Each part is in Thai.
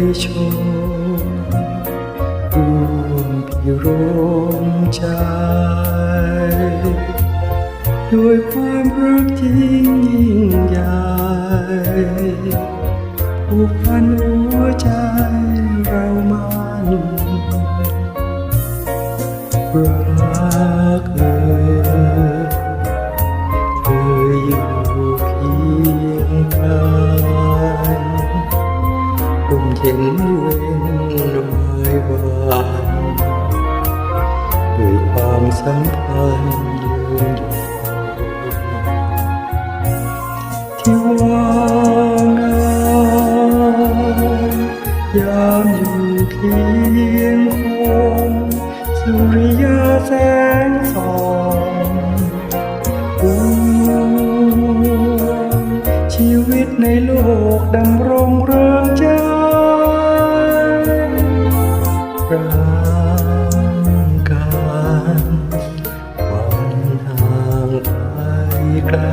ยชมร่วมพิรมใจ ด้วยความรักที่ยิ่งใหญ่ผูกพันหัวใจเรามัน เย็นเว้นไว้วันด้วยความสัมพันธ์ยืนยงที่ว่างงามยามอยู่เคียงคงสุริยาแสงส่องดวงชีวิตในโลกดำรงเริงใจ ร้างกันวันห่างไกล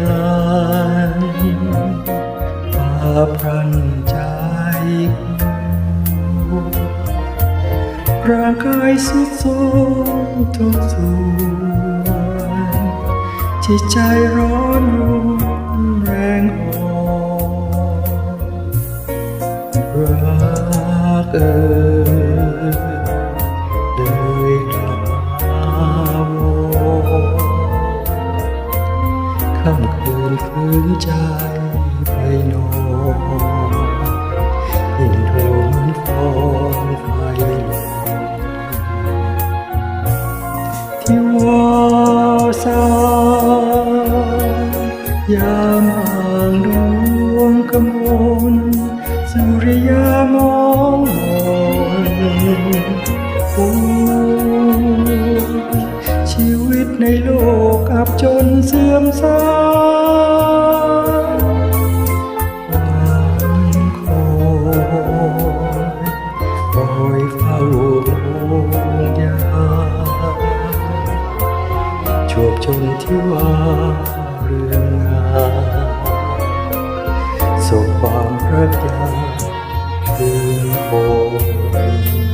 กันป่าพรันใจกูร่างกายสุดโทมทุกส่วนจิตใจร้อนรุนแรงอ่อนรักเอ่ย ฝืนใจไปนอนยิ่งโทมันฟองไฟลงที่วอสายามห่างดวงกมลสุริยา กอับจนเสื่อมทรามวันคอยคอยเฝ้าห่วงใยจวบจนที่ว่าเรื่องงานส่งความรักยาคืนโคย